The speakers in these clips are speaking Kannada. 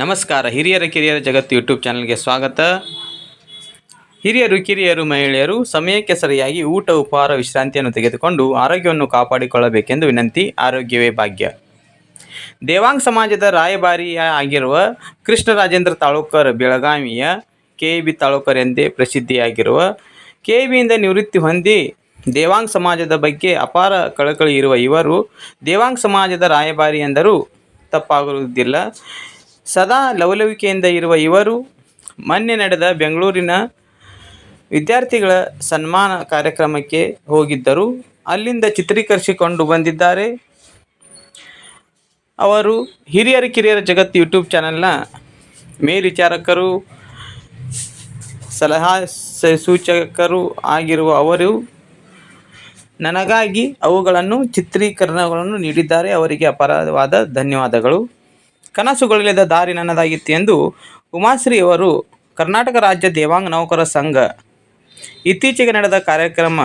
ನಮಸ್ಕಾರ. ಹಿರಿಯರ, ಕಿರಿಯರ ಜಗತ್ತು ಯೂಟ್ಯೂಬ್ ಚಾನಲ್ಗೆ ಸ್ವಾಗತ. ಹಿರಿಯರು, ಕಿರಿಯರು, ಮಹಿಳೆಯರು, ಸಮಯಕ್ಕೆ ಸರಿಯಾಗಿ ಊಟ, ಉಪಹಾರ, ವಿಶ್ರಾಂತಿಯನ್ನು ತೆಗೆದುಕೊಂಡು ಆರೋಗ್ಯವನ್ನು ಕಾಪಾಡಿಕೊಳ್ಳಬೇಕೆಂದು ವಿನಂತಿ, ಆರೋಗ್ಯವೇ ಭಾಗ್ಯ. ದೇವಾಂಗ್ ಸಮಾಜದ ರಾಯಭಾರಿಯ ಆಗಿರುವ ಕೃಷ್ಣರಾಜೇಂದ್ರ ತಾಳೂಕರ್ ಬೆಳಗಾವಿಯ ಕೆ ಬಿ ತಾಳೂಕರ್ ಎಂದೇ ಪ್ರಸಿದ್ಧಿಯಾಗಿರುವ ಕೆ ಬಿಯಿಂದ ನಿವೃತ್ತಿ ಹೊಂದಿ ದೇವಾಂಗ್ ಸಮಾಜದ ಬಗ್ಗೆ ಅಪಾರ ಕಳಕಳಿ ಇರುವ ಇವರು ದೇವಾಂಗ್ ಸಮಾಜದ ರಾಯಭಾರಿ ಎಂದರೂ ತಪ್ಪಾಗುವುದಿಲ್ಲ. ಸದಾ ಲವಲವಿಕೆಯಿಂದ ಇರುವ ಇವರು ಮೊನ್ನೆ ನಡೆದ ಬೆಂಗಳೂರಿನ ವಿದ್ಯಾರ್ಥಿಗಳ ಸನ್ಮಾನ ಕಾರ್ಯಕ್ರಮಕ್ಕೆ ಹೋಗಿದ್ದರು. ಅಲ್ಲಿಂದ ಚಿತ್ರೀಕರಿಸಿಕೊಂಡು ಬಂದಿದ್ದಾರೆ. ಅವರು ಹಿರಿಯರ, ಕಿರಿಯರ ಜಗತ್ತು ಯೂಟ್ಯೂಬ್ ಚಾನೆಲ್ನ ಮೇಲ್ವಿಚಾರಕರು, ಸಲಹಾ ಸೂಚಕರು ಆಗಿರುವ ಅವರು ನನಗಾಗಿ ಅವುಗಳನ್ನು ಚಿತ್ರೀಕರಣಗಳನ್ನು ನೀಡಿದ್ದಾರೆ. ಅವರಿಗೆ ಅಪಾರವಾದ ಧನ್ಯವಾದಗಳು. ಕನಸುಗಳಿಲ್ಲದ ದಾರಿ ನನ್ನದಾಗಿತ್ತು ಎಂದು ಉಮಾಶ್ರೀ ಅವರು ಕರ್ನಾಟಕ ರಾಜ್ಯ ದೇವಾಂಗ ನೌಕರ ಸಂಘ ಇತ್ತೀಚೆಗೆ ನಡೆದ ಕಾರ್ಯಕ್ರಮ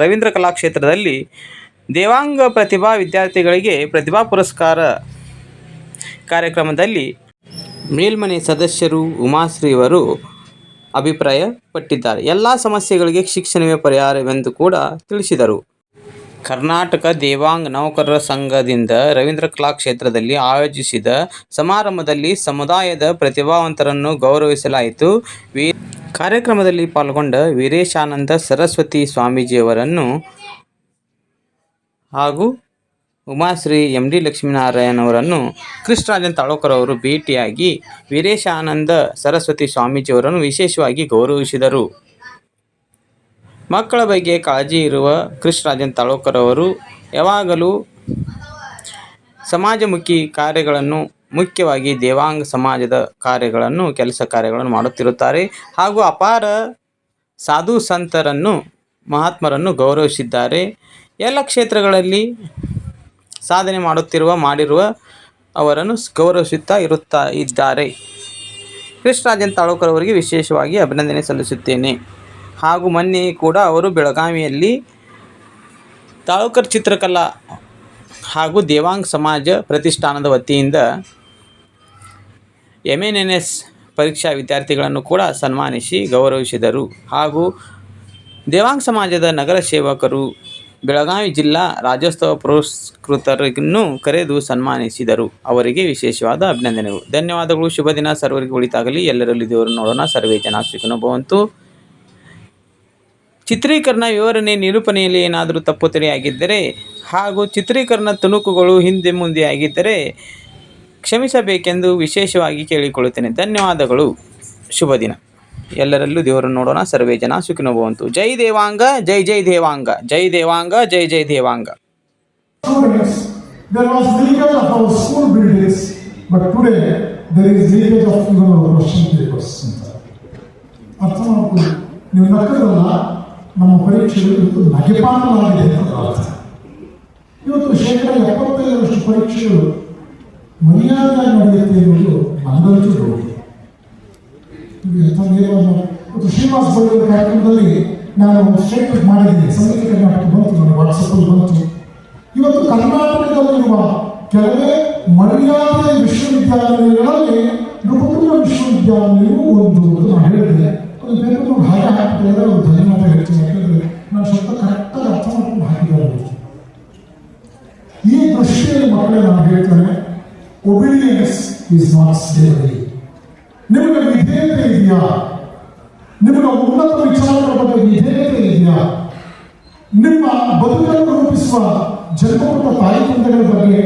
ರವೀಂದ್ರ ಕಲಾಕ್ಷೇತ್ರದಲ್ಲಿ ದೇವಾಂಗ ಪ್ರತಿಭಾ ವಿದ್ಯಾರ್ಥಿಗಳಿಗೆ ಪ್ರತಿಭಾ ಪುರಸ್ಕಾರ ಕಾರ್ಯಕ್ರಮದಲ್ಲಿ ಮೇಲ್ಮನೆ ಸದಸ್ಯರು ಉಮಾಶ್ರೀಯವರು ಅಭಿಪ್ರಾಯಪಟ್ಟಿದ್ದಾರೆ. ಎಲ್ಲ ಸಮಸ್ಯೆಗಳಿಗೆ ಶಿಕ್ಷಣವೇ ಪರಿಹಾರವೆಂದು ಕೂಡ ತಿಳಿಸಿದರು. ಕರ್ನಾಟಕ ದೇವಾಂಗ ನೌಕರರ ಸಂಘದಿಂದ ರವೀಂದ್ರ ಕಲಾ ಕ್ಷೇತ್ರದಲ್ಲಿ ಆಯೋಜಿಸಿದ ಸಮಾರಂಭದಲ್ಲಿ ಸಮುದಾಯದ ಪ್ರತಿಭಾವಂತರನ್ನು ಗೌರವಿಸಲಾಯಿತು. ಕಾರ್ಯಕ್ರಮದಲ್ಲಿ ಪಾಲ್ಗೊಂಡ ವೀರೇಶಾನಂದ ಸರಸ್ವತಿ ಸ್ವಾಮೀಜಿಯವರನ್ನು ಹಾಗೂ ಉಮಾಶ್ರೀ ಎಂ ಡಿ ಲಕ್ಷ್ಮೀನಾರಾಯಣ ಅವರನ್ನು ಕೃಷ್ಣರಾಜನ್ ತಾಳೋಕರ್ ಅವರು ಭೇಟಿಯಾಗಿ ವೀರೇಶಾನಂದ ಸರಸ್ವತಿ ಸ್ವಾಮೀಜಿಯವರನ್ನು ವಿಶೇಷವಾಗಿ ಗೌರವಿಸಿದರು. ಮಕ್ಕಳ ಬಗ್ಗೆ ಕಾಳಜಿ ಇರುವ ಕೃಷ್ಣರಾಜನ್ ತಾಳೋಕರ್ ಅವರು ಯಾವಾಗಲೂ ಸಮಾಜಮುಖಿ ಕಾರ್ಯಗಳನ್ನು, ಮುಖ್ಯವಾಗಿ ದೇವಾಂಗ ಸಮಾಜದ ಕಾರ್ಯಗಳನ್ನು, ಕೆಲಸ ಕಾರ್ಯಗಳನ್ನು ಮಾಡುತ್ತಿರುತ್ತಾರೆ. ಹಾಗೂ ಅಪಾರ ಸಾಧು ಸಂತರನ್ನು, ಮಹಾತ್ಮರನ್ನು ಗೌರವಿಸಿದ್ದಾರೆ. ಎಲ್ಲ ಕ್ಷೇತ್ರಗಳಲ್ಲಿ ಸಾಧನೆ ಮಾಡುತ್ತಿರುವ, ಮಾಡಿರುವ ಅವರನ್ನು ಗೌರವಿಸುತ್ತಾ ಇರುತ್ತಾ ಇದ್ದಾರೆ. ಕೃಷ್ಣರಾಜನ್ ತಾಳೋಕರ್ ಅವರಿಗೆ ವಿಶೇಷವಾಗಿ ಅಭಿನಂದನೆ ಸಲ್ಲಿಸುತ್ತೇನೆ. ಹಾಗೂ ಮೊನ್ನೆ ಕೂಡ ಅವರು ಬೆಳಗಾವಿಯಲ್ಲಿ ತಾಳುಕರ್ ಚಿತ್ರಕಲಾ ಹಾಗೂ ದೇವಾಂಗ್ ಸಮಾಜ ಪ್ರತಿಷ್ಠಾನದ ವತಿಯಿಂದ ಎಂ ಎನ್ ಎನ್ ಎಸ್ ಪರೀಕ್ಷಾ ವಿದ್ಯಾರ್ಥಿಗಳನ್ನು ಕೂಡ ಸನ್ಮಾನಿಸಿ ಗೌರವಿಸಿದರು. ಹಾಗೂ ದೇವಾಂಗ್ ಸಮಾಜದ ನಗರ ಸೇವಕರು ಬೆಳಗಾವಿ ಜಿಲ್ಲಾ ರಾಜ್ಯೋತ್ಸವ ಪುರಸ್ಕೃತರನ್ನು ಕರೆದು ಸನ್ಮಾನಿಸಿದರು. ಅವರಿಗೆ ವಿಶೇಷವಾದ ಅಭಿನಂದನೆಗಳು. ಧನ್ಯವಾದಗಳು. ಶುಭ ದಿನ. ಸರ್ವರಿಗೆ ಉಳಿತಾಗಲಿ. ಎಲ್ಲರಲ್ಲಿ ದೇವರು ನೋಡೋಣ. ಸರ್ವೇ ಜನ ಭವಂತು ಚಿತ್ರೀಕರಣ ವಿವರಣೆ ನಿರೂಪಣೆಯಲ್ಲಿ ಏನಾದರೂ ತಪ್ಪು ಆಗಿದ್ದರೆ ಹಾಗೂ ಚಿತ್ರೀಕರಣ ತುಣುಕುಗಳು ಹಿಂದೆ ಮುಂದೆ ಆಗಿದ್ದರೆ ಕ್ಷಮಿಸಬೇಕೆಂದು ವಿಶೇಷವಾಗಿ ಕೇಳಿಕೊಳ್ಳುತ್ತೇನೆ. ಧನ್ಯವಾದಗಳು. ಶುಭ ದಿನ. ಎಲ್ಲರಲ್ಲೂ ದೇವರನ್ನು ನೋಡೋಣ. ಸರ್ವೇ ಜನ ಸುಖಿನೋ ಭವಂತು ಜೈ ದೇವಾಂಗ, ಜೈ ಜೈ ದೇವಾಂಗ. ಜೈ ದೇವಾಂಗ, ಜೈ ಜೈ ದೇವಾಂಗ. ನೀವು ನಕ್ಕದಲ್ಲ ನಮ್ಮ ಪರೀಕ್ಷೆಗಳು ಇವತ್ತು ನಗೆಪಾಟವಾಗಿದೆ ಅಂತ ಇವತ್ತು ಶೇಕಡ ಎಪ್ಪತ್ತೈದರಷ್ಟು ಪರೀಕ್ಷೆಗಳು ಮರ್ಯಾದ ನಡೆಯುತ್ತೆ ಎನ್ನುವುದು ನನ್ನಂತೂ ಇವತ್ತು ಶ್ರೀನಿವಾಸ್ ಬಳ್ಳಿ ಕಾರ್ಯಕ್ರಮದಲ್ಲಿ ನಾನು ಒಂದು ಸ್ಟೇಟ್ಮೆಂಟ್ ಮಾಡಿದ್ದೀನಿ. ಸಂಗೀತ ಕರ್ನಾಟಕ ಬಂತು, ನನ್ನ ವಾಟ್ಸಪ್ಪಲ್ಲಿ ಬಂತು. ಇವತ್ತು ಕರ್ನಾಟಕದಲ್ಲಿರುವ ಕೆಲವೇ ಮರ್ಯಾದೆ ವಿಶ್ವವಿದ್ಯಾಲಯಗಳಲ್ಲಿ ನೃಪತುಂಗ ವಿಶ್ವವಿದ್ಯಾಲಯವೂ ಒಂದು ನಾನು ಹೇಳಿದೆ ಅದು ಬೇರೆ ಒಂದು ಹಾಗೆ ಹಾಕಿದ್ರೆ ಒಂದು ಧನ್ಯವಾದ ಹೇಳ್ತೀನಿ ಯಾಕಂದ್ರೆ ನಾನು ಸ್ವಲ್ಪ ಕರೆಕ್ಟಾಗಿ ಅರ್ಥ ಮಾಡ್ಕೊಂಡು ಹಾಕಿದ್ದಾರೆ ಅವ್ರು. ಈ ದೃಷ್ಟಿಯಲ್ಲಿ ಮಕ್ಕಳೇ ನಾನು ಹೇಳ್ತೇನೆ ಒಬಿಡಿಯನ್ಸ್ ಇಸ್ ನಾಟ್ ಸ್ಲೇವರಿ ನಿಮಗೆ ವಿಧೇಯತೆ ಇದೆಯಾ ನಿಮಗೆ ಉನ್ನತ ವಿಚಾರಗಳ ಬಗ್ಗೆ ವಿಧೇಯತೆ ಇದೆಯಾ ನಿಮ್ಮ ಬದುಕನ್ನು ರೂಪಿಸುವ ಜನ್ಮಕೊಟ್ಟ ತಾಯಿ ತಂದೆಗಳ ಬಗ್ಗೆ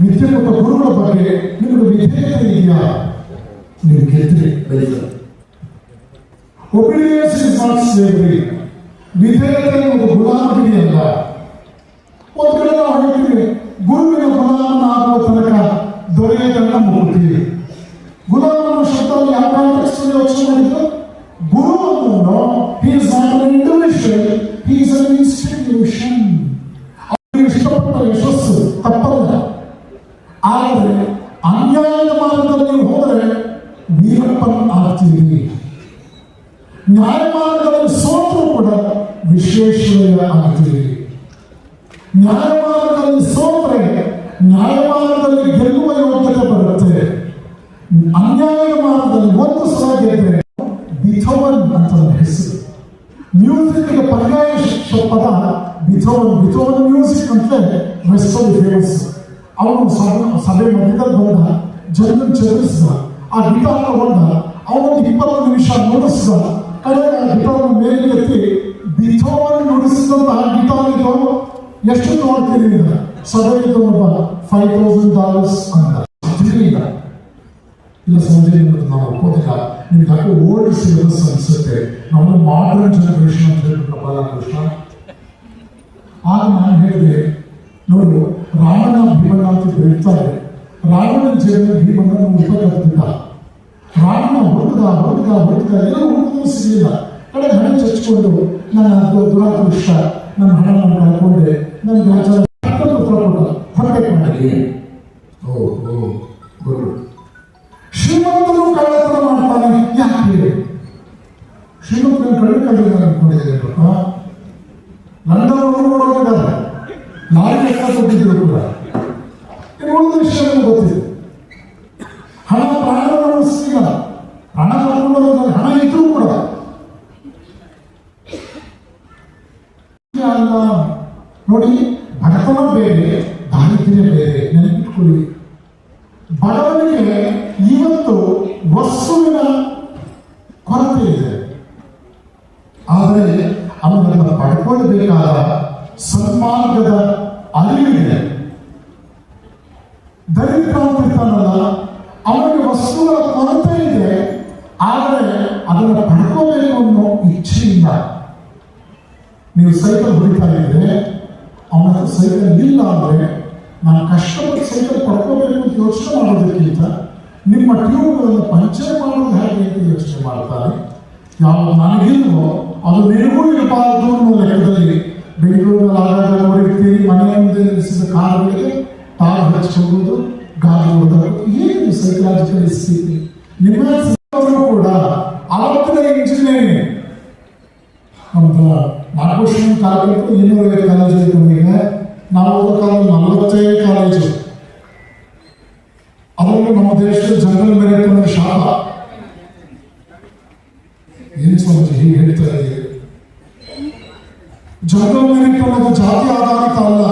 ವಿದ್ಯೆ ಕೊಟ್ಟ ಗುರುಗಳ ಬಗ್ಗೆ ನಿಮಗೆ ವಿಧೇಯತೆ ಇದೆಯಾ ನೀವು ಗೆದ್ದರೆ ಬೆಳೀತಾರೆ ಒಬಿಡಿಯನ್ಸ್ ಇಸ್ ನಾಟ್ ಸ್ಲೇವರಿ ವಿಧೇಯತೆ ಒಂದು ಗುಲಾಮಗಿರಿ ಅಲ್ಲ ಒಂದು ಕಡೆ ನಾವು ಹೇಳ್ತೀವಿ ಗುರುವಿನ ಗುಲಾಮನ ಆಗುವ ತನಕ ದೊರೆಯದನ್ನ ಮುಗುತ್ತೀವಿ ಗುಲಾಮನ ಶಬ್ದವನ್ನು ಯಾವ ಕಾಂಟೆಕ್ಸ್ಟ್ ಯೋಚನೆ ಮಾಡಿದ್ದು ಗುರು ಅನ್ನೋನು he is not an individual he is an institution ನ್ಯಾಯ ಮಾರ್ಗದಲ್ಲಿ ಸೋತರೂ ಕೂಡ ವಿಶ್ವೇಶ್ವರಯ್ಯ ಆಗ್ತೀರಿ. ನ್ಯಾಯಮಾರ್ಗದಲ್ಲಿ ಸೋತ್ರೆ ನ್ಯಾಯಮಾರ್ಗದಲ್ಲಿ ಗೆಲ್ಲುವ ಯೋಗ್ಯತೆ ಬರುತ್ತೆ. ಅನ್ಯಾಯ ಮಾರ್ಗದಲ್ಲಿ ಒಂದು ಗೆದ್ರೆ ಬಿಥೋವನ್ ಅಂತ ಹೆಸರು. ಪರ್ಯಾಯ ಪದ ಬಿಥೋವನ್ ಬಿಥೋವನ್ ಮ್ಯೂಸಿಕ್ ಅಂತಲೇ ವೆಸ್ಟಲ್ಲಿ ಫೇಮಸ್. ಅವನು ಸಭೆ ಮಧ್ಯದಲ್ಲಿ ಬಂದ ಜನರನ್ನು ಆ ಗಿಟಾರ್ ತಗೊಂಡ ಅವನೊಂದು ಇಪ್ಪತ್ತೊಂದು ನಿಮಿಷ ನುಡಿಸಿದ ಕಡೆಗೆ ಆ ಗಿಟಾರ್ ಮೇಲೆ ಎತ್ತಿ ಬಿಥೋವನ್ ನುಡಿಸಿದಂತಹ ಇದು ಎಷ್ಟು ನೋಡ್ತೀರಿ ಸಭೆಗೆ ಒಬ್ಬ ಫೈವ್ ತೌಸಂಡ್ ಡಾಲರ್ಸ್ ಅಂತ. ಇಲ್ಲ ಇಲ್ಲ ಸಂಜೆ ನಾವು ಒಪ್ಪೋದಿಲ್ಲ ನಿಮ್ಗೆ ಯಾಕೆ ಓಲ್ಡ್ ಸಿಲೆಬಸ್ ಅನ್ಸುತ್ತೆ. ನಾವು ಮಾಡರ್ನ್ ಜನರೇಷನ್ ಅಂತ ಹೇಳ್ಬಿಟ್ಟು ಕೃಷ್ಣ ಆಗ ನಾನು ಹೇಳಿದೆ, ನೋಡು ರಾವಣ ಭೀಮಣ್ಣ ಅಂತ ಹೇಳ್ತಾರೆ ರಾವಣ ಜನ ಭೀಮಣ್ಣ ಉಪಕರಿಸಿಲ್ಲ ರಾವಣ ಹುಡುಗ ಹುಡುಗ ಹುಡುಗ ಎಲ್ಲ ಹುಡುಗರು ಸಿಗಲಿಲ್ಲ ಕಡೆ ಹಣ ಚಚ್ಚಿಕೊಂಡು, ನನ್ನ ದುರಾದೃಷ್ಟ, ನನ್ನ ಹಣವನ್ನು ನಾನು ಕಳ್ಕೊಂಡೆ ನನ್ನ ರಾಜ ನೋಡಿ ಬಡತನ ಬೇರೆ, ದಾರಿದ್ರ್ಯ ಬೇರೆ, ನೆನಪಿಟ್ಕೊಳ್ಳಿ. ಬಡವನಿಗೆ ಇವತ್ತು ವಸ್ತುವಿನ ಕೊರತೆ ಇದೆ. ಆದರೆ ಅವನನ್ನು ಪಡ್ಕೊಳ್ಬೇಕಾದ ಸನ್ಮಾರ್ಗದ ಅರಿವಿದೆ. ದರಿದ್ರ ಅವನಿಗೆ ವಸ್ತುಗಳ ಕೊರತೆ ಇದೆ, ಆದರೆ ಅದನ್ನು ಪಡ್ಕೋಬೇಕು ಅನ್ನೋ ಇಚ್ಛೆಯಿಂದ. ನೀವು ಸೈಕಲ್ ಹೊಡಿತಾ ಇದ್ರೆ ಅವನ ಹತ್ರ ಸೈಕಲ್ ಇಲ್ಲ ಅಂದ್ರೆ ನಾನು ಕಷ್ಟಪಟ್ಟು ಸೈಕಲ್ ಪಡ್ಕೋಬೇಕು ಅಂತ ಯೋಚನೆ ಮಾಡೋದಕ್ಕಿಂತ ನಿಮ್ಮ ಟ್ಯೂಬ್ಗಳನ್ನು ಪಂಚರ್ ಮಾಡೋದು ಹೇಗೆ ಅಂತ ಯೋಚನೆ ಮಾಡ್ತಾರೆ. ಯಾವ ನನಗಿಲ್ವೋ ಅದು ನಿನಗೂ ಇರಬಾರ್ದು ಅನ್ನೋ ಲೆಕ್ಕದಲ್ಲಿ ಬೆಂಗಳೂರಿನಲ್ಲಿ ಆಗಾಗ ನೋಡಿರ್ತೀರಿ ಮುಂದೆ ನಿಲ್ಲಿಸಿದ ಕಾರುಗಳಿಗೆ ತಾವು ಹಚ್ಚಿಕೊಳ್ಳೋದು ಗಾಳಿ ಹೊಡೆದು ಏನು ಸೈಕಲಾಜಿಕಲ್ ಸ್ಥಿತಿ? ನಿಮ್ಮ ಕೂಡ ಅವತ್ತಿನ ಇಂಜಿನಿಯರಿಂಗ್ ನಮ್ದು ನಾಗಭೂಷಣ ಕಾಲಕ್ಕೆ ಇನ್ನೂರೈವತ್ತು ಕಾಲೇಜು ನಮಗೆ. ನಾವು ಕಾಲ ನಲವತ್ತೈದು ಕಾಲೇಜು. ಅದರಲ್ಲೂ ನಮ್ಮ ದೇಶದ ಜನರಲ್ ಮೆರಿಟ್ ಅಂದ್ರೆ ಶಾಪ ಏನು ಸ್ವಾಮೀಜಿ ಹೀಗೆ ಹೇಳ್ತಾ ಇದ್ದೀರಿ? ಜನರಲ್ ಮೆರಿಟ್ ಅನ್ನೋದು ಜಾತಿ ಆಧಾರಿತ ಅಲ್ಲ.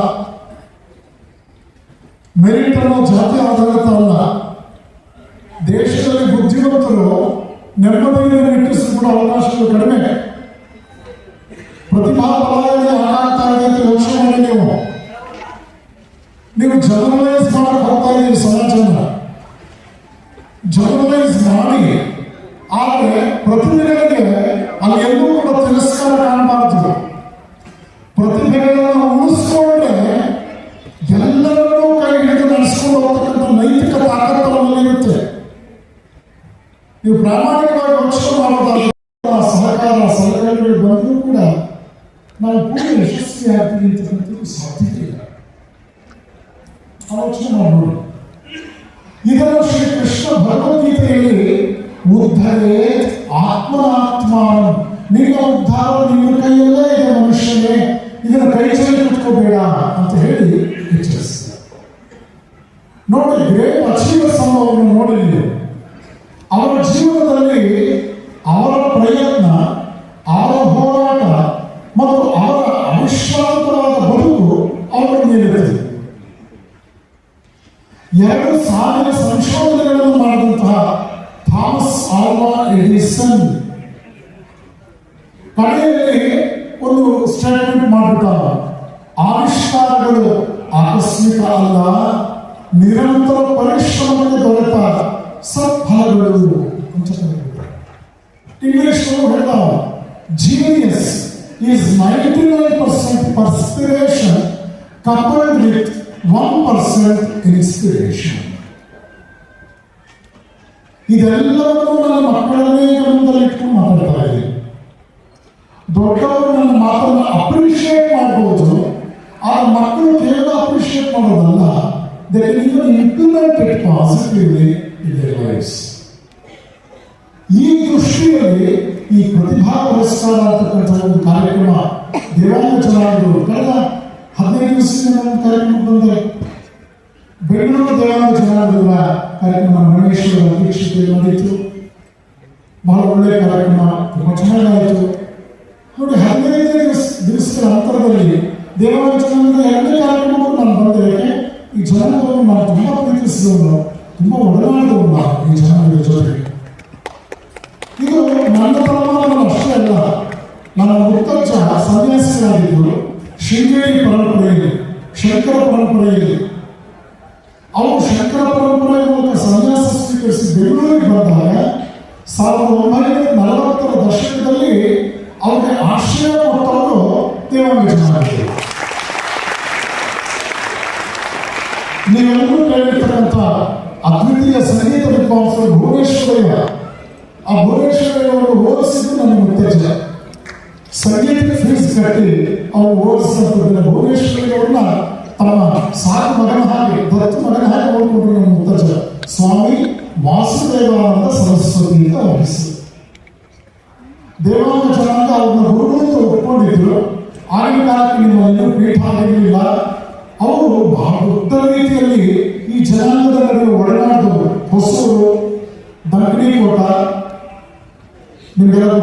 ಮೆರಿಟ್ ಅನ್ನೋ ಜಾತಿ ಆಧಾರಿತ ಅಲ್ಲ. ದೇಶದಲ್ಲಿ ಬುದ್ಧಿವಂತರು ನೆಮ್ಮದಿಯನ್ನು ನಿಟ್ಟಿಸಿಕೊಳ್ಳೋ ಅವಕಾಶಗಳು ಕಡಿಮೆ. ನೀವು ಪ್ರಾಮಾಣಿಕವಾಗಿ ಯೋಚನೆ ಮಾಡೋದಾದ್ರೆ ಸಹಕಾರ, ಸಹಕಾರಿಗಳು ಬಂದರೂ ಕೂಡ ನಾವು ಪೂರ್ಣ ಯಶಸ್ವಿ ಆಗ್ತೀವಿ ಅಂತಕ್ಕಂಥದ್ದು ಸಾಧ್ಯತೆ ಇಲ್ಲ. ಆಲೋಚನೆ ಮಾಡೋಣ. ಇದನ್ನು ಶ್ರೀ ಕೃಷ್ಣ ಭಗವದ್ಗೀತೆಯಲ್ಲಿ ಉದ್ಧರೇ ಆತ್ಮನಾತ್ಮ ನಿನ್ನ ಉದ್ಧಾರ ನಿನ್ನ ಕೈಯಲ್ಲೇ ಇದೆ ಮನುಷ್ಯನೇ. ಇದನ್ನು ಕೈ ಚೆಲ್ಲಿ ಅಂತ ಹೇಳಿ ಎಚ್ಚರಿಸಿದ. ನೋಡಿ ಗ್ರೇಟ್ ಅಚೀವರ್ಸ್ ಅನ್ನೋವನ್ನು ನೋಡಿ ನೀವು ಅವರ ಜೀವನದಲ್ಲಿ ಅವರ ಪ್ರಯತ್ನ, ಅವರ ಹೋರಾಟ ಮತ್ತು ಅವರ ಅವಿಶ್ರಾಂತವಾದ ಬದುಕು ಅವರ ಮೇಲಿರುತ್ತದೆ ಎರಡು ಸಾವಿರ ಸಂಶೋಧನೆಗಳನ್ನು ಮಾಡಿದಂತಹ ಥಾಮಸ್ ಆಲ್ವಾ ಎಡಿಸನ್ ಕಡೆಯಲ್ಲಿ ಒಂದು ಸ್ಟೇಟ್ಮೆಂಟ್ ಮಾಡಿಬಿಟ್ಟ ಆವಿಷ್ಕಾರಗಳು ಆಕಸ್ಮಿಕ ಅಲ್ಲ, ನಿರಂತರ ಪರಿಶ್ರಮಕ್ಕೆ ದೊರೆತ ಸತ್ಫಲಗಳು ಅಂತ ಚೆನ್ನಾಗಿದೆ English ಹೇಳ್ತಾವ genius is ninety nine percent perspiration with one percent inspiration ಇದೆಲ್ಲವನ್ನೂ ನನ್ನ ಮಕ್ಕಳನ್ನೇ ಗಮನದಲ್ಲಿ ಇಟ್ಕೊಂಡು ಮಾತಾಡ್ತಾ ಇದ್ದೀನಿ. ದೊಡ್ಡವರು ನನ್ನ ಮಾತನ್ನು ಅಪ್ರಿಷಿಯೇಟ್ ಮಾಡ್ಬೋದು ಆ ಮಕ್ಕಳು ಕೇವಲ ಅಪ್ರಿಷಿಯೇಟ್ ಮಾಡೋದಲ್ಲ they can even implement positively lives ಈ ದೃಷ್ಟಿಯಲ್ಲಿ ಈ ಪ್ರತಿಭಾ ಪುರಸ್ಕಾರ ಅಂತಕ್ಕಂಥ ಒಂದು ಕಾರ್ಯಕ್ರಮ ದೇವಾಂಗ ಕಳೆದ ಹದಿನೈದು ದಿವಸದಿಂದ ಒಂದು ಕಾರ್ಯಕ್ರಮ ಬಂದರೆ, ಬೆಂಗಳೂರು ದೇವಾಂಗ ಕಾರ್ಯಕ್ರಮ ಮಹೇಶ್ವರ ಅಧ್ಯಕ್ಷತೆಯಲ್ಲಿ ನಡೆಯಿತು ಬಹಳ ಒಳ್ಳೆಯ ಕಾರ್ಯಕ್ರಮ, ತುಂಬ ಚೆನ್ನಾಗಾಯಿತು. ನೋಡಿ ಹದಿನೈದು ದಿವಸ ದಿವಸಗಳ ಅಂತರದಲ್ಲಿ ದೇವಾಲಯ ಜನಾಂಗದ ಎರಡನೇ ಕಾರ್ಯಕ್ರಮಕ್ಕೂ ನಾನು ಬಂದೆ ಈ ಜನರನ್ನು ನಾನು ತುಂಬ ಪ್ರೀತಿಸಿದವನು. ತುಂಬ ಒಡನಾಡಿದವನು ನಾನು ಈ ಜೊತೆಗೆ. ಇದು ನನ್ನ ತಲೆಮಾರಿನ ಅಷ್ಟೇ ಅಲ್ಲ, ನನ್ನ ಮುತ್ತಜ್ಜ ಸನ್ಯಾಸಿಗಳಾಗಿದ್ದರು ಶೃಂಗೇರಿ ಪರಂಪರೆಯಲ್ಲಿ, ಶಂಕರ ಪರಂಪರೆಯಲ್ಲಿ. ಅವರು ಶಂಕರ ಪರಂಪರೆಯ ಮೂಲಕ ಸನ್ಯಾಸ ಸ್ವೀಕರಿಸಿ ಬೆಂಗಳೂರಿಗೆ ಬಂದಾಗ ಸಾವಿರದ ಒಂಬೈನೂರ ನಲವತ್ತರ ದಶಕದಲ್ಲಿ ಅವರಿಗೆ ಆಶ್ರಯ ಕೊಟ್ಟವರು ದೇವಾಂಗ ಜನಾಂಗಗಳು ನೀವೆಲ್ಲರೂ ಕೇಳಿರ್ತಕ್ಕಂಥ ಅದ್ವಿತೀಯ ಸಂಗೀತ ವಿದ್ವಾಂಸರು ಭುವನೇಶ್ವರಯ್ಯ. ಆ ಭುವನೇಶ್ವರಯ್ಯವರು ಓದಿಸಿದ್ದು ನನ್ನ ಉತ್ತೇಜ ಸಂಗೀತ ಫೀಸ್ ಕಟ್ಟಿ ಅವರು ಓದಿಸಿದ ಭುವನೇಶ್ವರಯ್ಯವ್ರನ್ನ ತಮ್ಮ ಸಾಕು ಮಗನ ಹಾಗೆ, ದತ್ತು ಮಗನ ಹಾಗೆ ನಮ್ಮ ನನ್ನ ಉತ್ತೇಜ ಸ್ವಾಮಿ, ವಾಸುದೇವಾನಂದ ಸರಸ್ವತಿ ಅಂತ ಅವ್ರ ದೇವಾನಂದ ಜನಾಂಗ ಅವ್ರನ್ನ ಗುರುಗಳು ಅಂತ ಒಪ್ಕೊಂಡಿದ್ರು. ಆಗಿನ ಕಾಲಕ್ಕೆ ನಿಮ್ಮಲ್ಲಿ ಪೀಠ ಆಗಿರಲಿಲ್ಲ ಅವರು ಬಹಳ ಉತ್ತರ ರೀತಿಯಲ್ಲಿ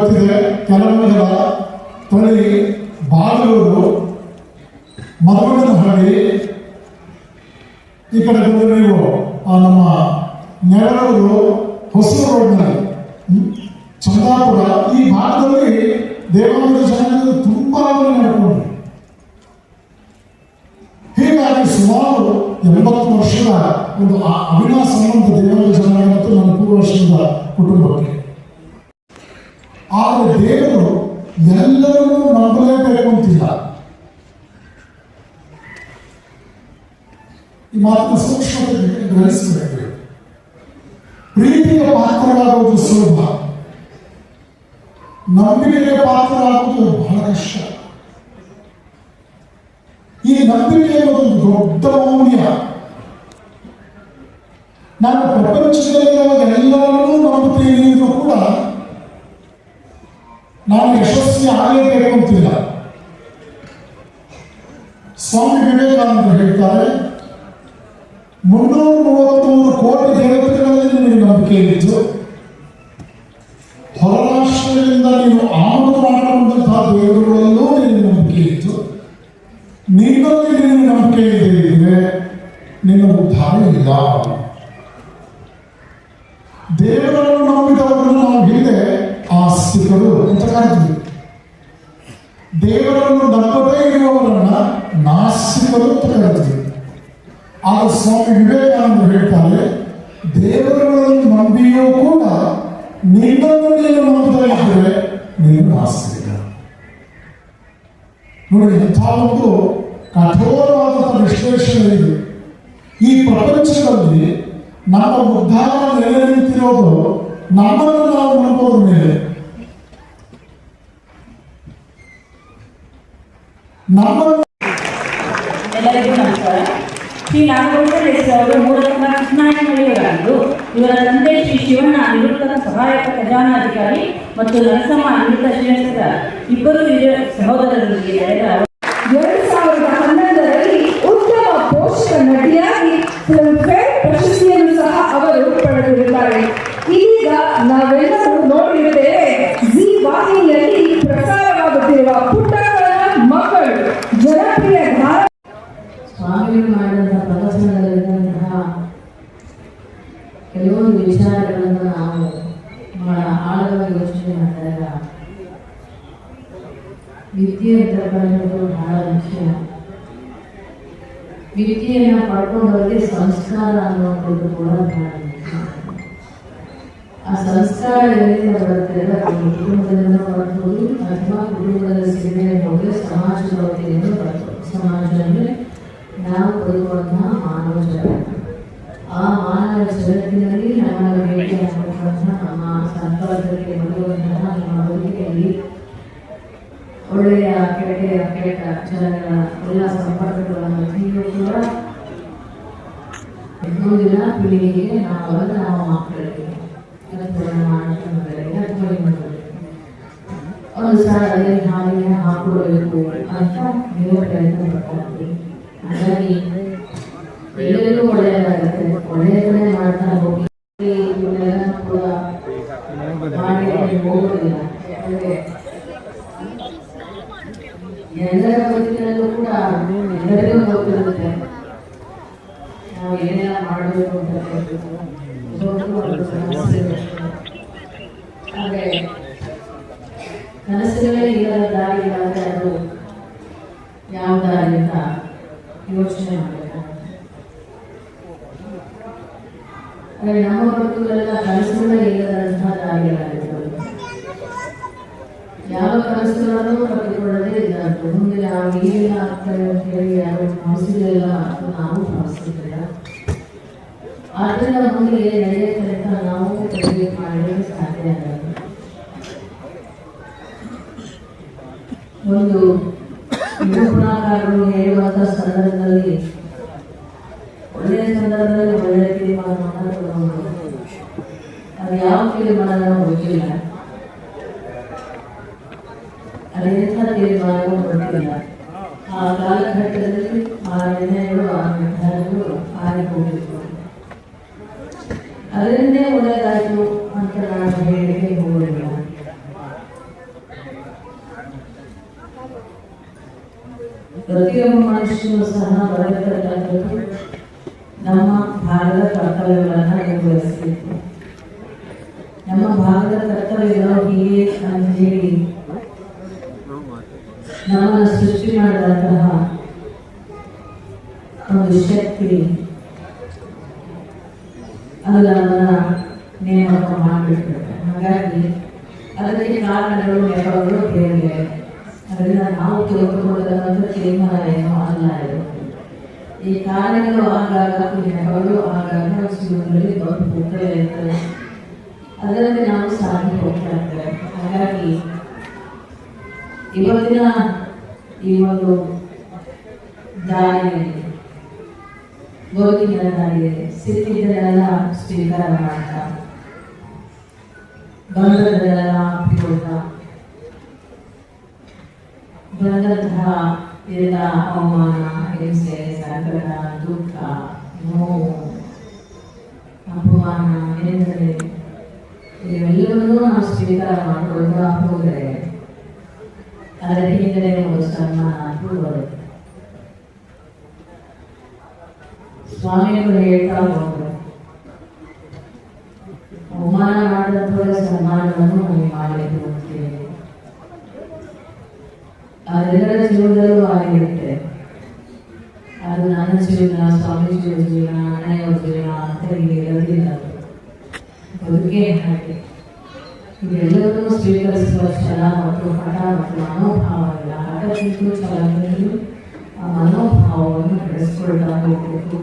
ಗೊತ್ತಿದೆ ತೊಳಿ ತಳಿ ಬಾಗಲೂರು ಮರವಣ್ಣನಹಳ್ಳಿ ಈ ಕಡೆ ಬಂದು ನೀವು ನಮ್ಮ ನೆರಳೂರು ಹೊಸೂರು ರೋಡ್ನಲ್ಲಿ ಚಂದಾಪುರ, ಈ ಭಾಗದಲ್ಲಿ ದೇವಾಲಯದ ಜನಾಂಗದ ತುಂಬಾ ನಡ್ಕೊಂಡ್ರು ಹೀಗಾಗಿ ಸುಮಾರು ಎಂಬತ್ತು ವರ್ಷದ ಒಂದು ಅವಿನಾಶ ಸಂಬಂಧ ದೇವಾಲಯ ಜನಾಂಗ ಮತ್ತು ನನ್ನ ಪೂರ್ವಶದ ಕುಟುಂಬಕ್ಕೆ ಆದರೆ ದೇವರು ಎಲ್ಲರನ್ನೂ ನಂಬಲೇಬೇಕು ಅಂತಿಲ್ಲ. ಈ ಮಾತಿನ ಸೂಕ್ಷ್ಮತೆ ಗ್ರಹಿಸಬೇಕು. ಪ್ರೀತಿಯ ಪಾತ್ರರಾಗುವುದು ಸುಲಭ. ನಂಬಿಕೆಗೆ ಪಾತ್ರರಾಗುವುದು ಬಹಳ ಕಷ್ಟ. ಈ ನಂಬಿಕೆ ಒಂದು ದೊಡ್ಡ ಮೌಲ್ಯ. ನಾನು ಪ್ರಪಂಚದಲ್ಲಿ ಎಲ್ಲರನ್ನೂ ನಂಬುತ್ತೇನೆ ಕೂಡ ನಾನು ಯಶಸ್ವಿ ಆಗಲೇಬೇಕು ಅಂತಿಲ್ಲ. ಸ್ವಾಮಿ ವಿವೇಕಾನಂದರು ಹೇಳ್ತಾರೆ, ಮುನ್ನೂರ ಮೂವತ್ಮೂರು ಕೋಟಿ ದೇವತೆಗಳಲ್ಲಿ ನಿಮಗೆ ನಂಬಿಕೆ ಇತ್ತು. ಹೊರರಾಷ್ಟ್ರಗಳಿಂದ ನೀವು ಆಮದು ಮಾಡಿಕೊಂಡಂತಹ ದೇವರುಗಳಲ್ಲೂ ನಿಮಗೆ ನಂಬಿಕೆ ಇತ್ತು. ನಿನ್ನಲ್ಲಿ ನಿನಗೆ ನಂಬಿಕೆ ಇದ್ದರೆ ನಿನ್ನ ಉದ್ಧಾರ ಇಲ್ಲ. ದೇವರನ್ನು ನಂಬಿದವರನ್ನು ನಾವು ಹಿಂದೆ ಆಸ್ತಿಕರು ಅಂತ ಕರೆದ್ವಿ ದೇವರನ್ನು ನಂಬದೇ ಇರುವವರನ್ನ ನಾಸ್ತಿಕರು ಅಂತ ಕರೆದ್ವಿ ಆಗ ಸ್ವಾಮಿ ವಿವೇಕಾನಂದರು ಹೇಳ್ತಾರೆ ದೇವರುಗಳನ್ನು ನಂಬಿಯೂ ಕೂಡ ನಿನ್ನನ್ನು ನೀನು ನಂಬದೇ ಇದ್ದರೆ ನೀನು ನಾಸ್ತಿಕ ನೋಡಿ ಇಂಥ ಒಂದು ಕಠೋರವಾದಂಥ ವಿಶ್ಲೇಷಣೆ ಇದೆ ಈ ಪ್ರಪಂಚದಲ್ಲಿ ನಮ್ಮ ಉದ್ಧಾರ ನೆಲೆ ನಿಂತಿರೋದು ನಮ್ಮನ್ನು ನಾವು ನಂಬೋದ್ರ ಮೇಲೆ ಎಲ್ಲರಿಗೂ ನಮಸ್ಕಾರ. ಶ್ರೀ ನಾಗಭೂಷಣ ಅವರು ಮೂಲತಃ ಕೃಷ್ಣಾಯನಹಳ್ಳಿಯವರಾಗಿದ್ದು ಇವರ ತಂದೆ ಶ್ರೀ ಶಿವಣ್ಣ ನಿವೃತ್ತ ಸಹಾಯಕ ಖಜಾನಾಧಿಕಾರಿ ಮತ್ತು ನರಸಮ್ಮ ಅಮೃತ ಶ್ರೇಷ್ಠರ ಇಬ್ಬರು ಸಹೋದರರೊಂದಿಗೆ ನಡೆದ ಎರಡು ಸಾವಿರದ ಉತ್ತಮ ಪೋಷಕ ನಟಿಯಾಗಿ ಫಿಲ್ಮ್ಫೇರ್ ಪ್ರಶಸ್ತಿಯನ್ನು ಸಹ ಅವರು ಪಡೆದಿರುತ್ತಾರೆ ಇದೀಗ ನಾವೆಲ್ಲರೂ ನೋಡಿರುತ್ತೇವೆ ಜಿ ವಾಹಿನಿಯಲ್ಲಿ ಪ್ರಸಾರವಾಗುತ್ತಿರುವ ಪುಟ್ಟಕ್ಕನ ಮಕ್ಕಳು ಜನಪ್ರಿಯ ಧಾರ ಸ್ವಾಮಿಗಳು ಮಾಡಿದಂತಹ ಪ್ರದರ್ಶನದಲ್ಲಿರುವಂತಹ ಕೆಲವೊಂದು ವಿಚಾರಗಳನ್ನು ನಾವು ಬಹಳ ಆಳವಾಗಿ ಯೋಚನೆ ಮಾಡಿದಾಗ ವಿದ್ಯೆ ಅಂತಕ್ಕಂಥದ್ದು ಬಹಳ ಮುಖ್ಯ ವಿದ್ಯೆಯನ್ನು ಪಡ್ಕೊಂಡವರಿಗೆ ಸಂಸ್ಕಾರ ಅನ್ನುವಂಥದ್ದು ಕೂಡ ಬಹಳ ಮುಖ್ಯ ಆ ಸಂಸ್ಕಾರ ಎಲ್ಲಿಂದ ಬರುತ್ತೆ ಅಂದ್ರೆ ಅದು Y yo. ಯಾವ ಕನಸುಗಳನ್ನು ಕಟ್ಟಿಕೊಳ್ಳದೆ ಇದ್ದಾರೆ ಮುಂದೆ ನಾವು ಏನಿಲ್ಲ ಆಗ್ತಾರೆ ಅಂತ ಹೇಳಿ ಯಾರು ಭಾವಿಸಿದೆಯಲ್ಲ ಅದು ನಾವು ಭಾವಿಸಿದ್ದಿಲ್ಲ ಆದ್ದರಿಂದ ಮುಂದೆ ನಡೆಯುತ್ತೆ ಅಂತ ನಾವು ಕಡಿಮೆ ಮಾಡಲು ಸಾಧ್ಯ ಆಗಲ್ಲ. ಒಂದು ನಿರೂಪಣಾಕಾರರು ಹೇಳುವಂಥ ಸಂದರ್ಭದಲ್ಲಿ ಒಳ್ಳೆಯ ಸಂದರ್ಭದಲ್ಲಿ ಒಳ್ಳೆಯ ತೀರ್ಮಾನವನ್ನು ತಗೊಂಡು ಅದು ಯಾವ ತೀರ್ಮಾನ ಗೊತ್ತಿಲ್ಲ ಅದೆಂಥ ತೀರ್ಮಾನವೂ ಗೊತ್ತಿಲ್ಲ ಆ ಕಾಲಘಟ್ಟದಲ್ಲಿ ಆ ನಿರ್ಣಯಗಳು ಆ ನಿರ್ಧಾರಗಳು ಆಗಿ ಹೋಗಿತ್ತು ಅದರಿಂದೇ ಒಳ್ಳೆಯದಾಯಿತು ಅಂತ ನಾನು ಹೇಳಿಕೆ ಪ್ರತಿಯೊಬ್ಬ ಮನುಷ್ಯನು ಸಹ ಬರತಕ್ಕಂಥದ್ದು ನಮ್ಮ ಭಾಗದ ಕರ್ತವ್ಯಗಳನ್ನು ನಿರ್ವಹಿಸಬೇಕು ನಮ್ಮ ಭಾಗದ ಕರ್ತವ್ಯಗಳು ಹೀಗೆ ಅಂತ ಹೇಳಿ ನಮ್ಮನ್ನು ಸೃಷ್ಟಿ ಮಾಡಿದಂತಹ ಒಂದು ಶಕ್ತಿ ಅದು ನಮ್ಮನ್ನ ನೇಮಕ ಮಾಡಿಬಿಟ್ಟಿರುತ್ತೆ ಹಾಗಾಗಿ ಅದಕ್ಕೆ ಕಾರಣಗಳು ನೆಪಗಳು ಬೇರೆ ಅದರಿಂದ ನಾವು ತಿಳ್ಕೊಳ್ಳತಕ್ಕಂಥ ತೀರ್ಮಾನ ಏನೋ ಅಲ್ಲ ಇದು. ಈ ಕಾರಣಗಳು ಆಗಾಗ ನೆಪಗಳು ಆಗಾಗ ಜೀವನದಲ್ಲಿ ಬಂದು ಹೋಗ್ತಾ ಇರ್ತವೆ ಅದರಲ್ಲಿ ನಾವು ಸಾಗಿ ಹೋಗ್ತಾ ಇರ್ತೇವೆ. ಹಾಗಾಗಿ ಇವತ್ತಿನ ಈ ಒಂದು ದಾರಿಯಲ್ಲಿ ಬದುಕಿನ ದಾರಿಯಲ್ಲಿ ಸಿಕ್ಕಿದ್ದನ್ನೆಲ್ಲ ಸ್ವೀಕಾರ ಮಾಡ್ತಾ ಬಂದದ್ದನ್ನೆಲ್ಲ ಅಪ್ಪಿಕೊಳ್ತಾ ಬಂದಂತಹ ಎಲ್ಲ ಅವಮಾನ, ಹಿಂಸೆ, ಸಂಕಟ, ದುಃಖ, ನೋವು, ಅಪಮಾನ ಏನೆಂದರೆ ಇವೆಲ್ಲವನ್ನೂ ನಾವು ಸ್ವೀಕಾರ ಮಾಡಿಕೊಳ್ತಾ ಹೋದರೆ ಅದರ ಹಿಂದೆ ಒಂದು ಸನ್ಮಾನ ಬರುತ್ತೆ ಸ್ವಾಮಿಗಳು ಹೇಳ್ತಾ ಹೋದ್ರು ಅವಮಾನ ಮಾಡಿದಂಥವರ ಸನ್ಮಾನವನ್ನು ನಮಗೆ ಮಾಡಲಿಕ್ಕೆ ಹೋಗ್ತೇವೆ ಅದೆಲ್ಲರ ಜೀವನದಲ್ಲೂ ಆಗಿರುತ್ತೆ ಅದು ನನ್ನ ಜೀವನ ಸ್ವಾಮೀಜಿಯ ಜೀವನ, ಅಣ್ಣಯ್ಯವ್ರ ಜೀವನ ಅಂತ ಇಲ್ಲಿ ಇರೋದಿಲ್ಲ. ಬದುಕೇ ಹಾಗೆ. ಇದೆಲ್ಲವನ್ನೂ ಸ್ವೀಕರಿಸುವ ಛಲ ಮತ್ತು ಹಠ ಮತ್ತು ಮನೋಭಾವ ಇಲ್ಲ. ಹಠಕ್ಕಿಂತೂ ಛಲದಲ್ಲಿ ಆ ಮನೋಭಾವವನ್ನು ಬೆಳೆಸ್ಕೊಳ್ತಾ ಮೂಲಕ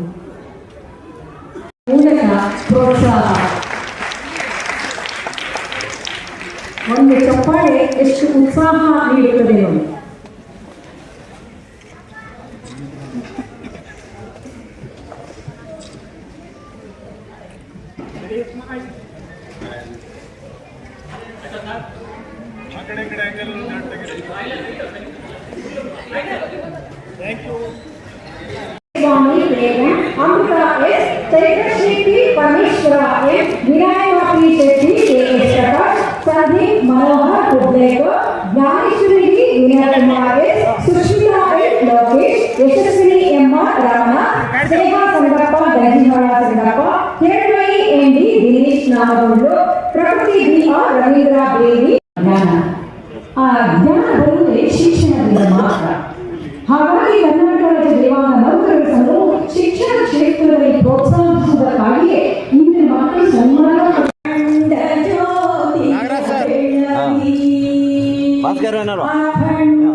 ಪ್ರೋತ್ಸಾಹ. ಒಂದು ಚಪ್ಪಾಳೆ ಎಷ್ಟು ಉತ್ಸಾಹ ನೀಡುತ್ತದೆ ನೋಡಿ ಸ್ವಾಮಿ Prema Amrutha S Chaithrashree Parameshwara S Vinayaka P Shetty K S Prakash Sandeep Manohar Hublekar Jnaneshwari Vinaykumar S Sushmita S Lokesh Yashaswini M R Rama Sneha Sangappa Ganjihal Sangappa Hiranmayi N D Dinesh Namagundu Prakruti B R Ravindra ಬೇದಿ ಜ್ಞಾನ ಆ ಜ್ಞಾನ ಬರುವುದೇ ಶಿಕ್ಷಣದಿಂದ ಮಾತ್ರ ಹಾಗಾಗಿ ಕರ್ನಾಟಕ ರಾಜ್ಯ ದೇವಾಂಗ ನೌಕರರ ಸಂಘವು ಶಿಕ್ಷಣ ಕ್ಷೇತ್ರದಲ್ಲಿ ಪ್ರೋತ್ಸಾಹಿಸುವುದಕ್ಕಾಗಿಯೇ Pas karo.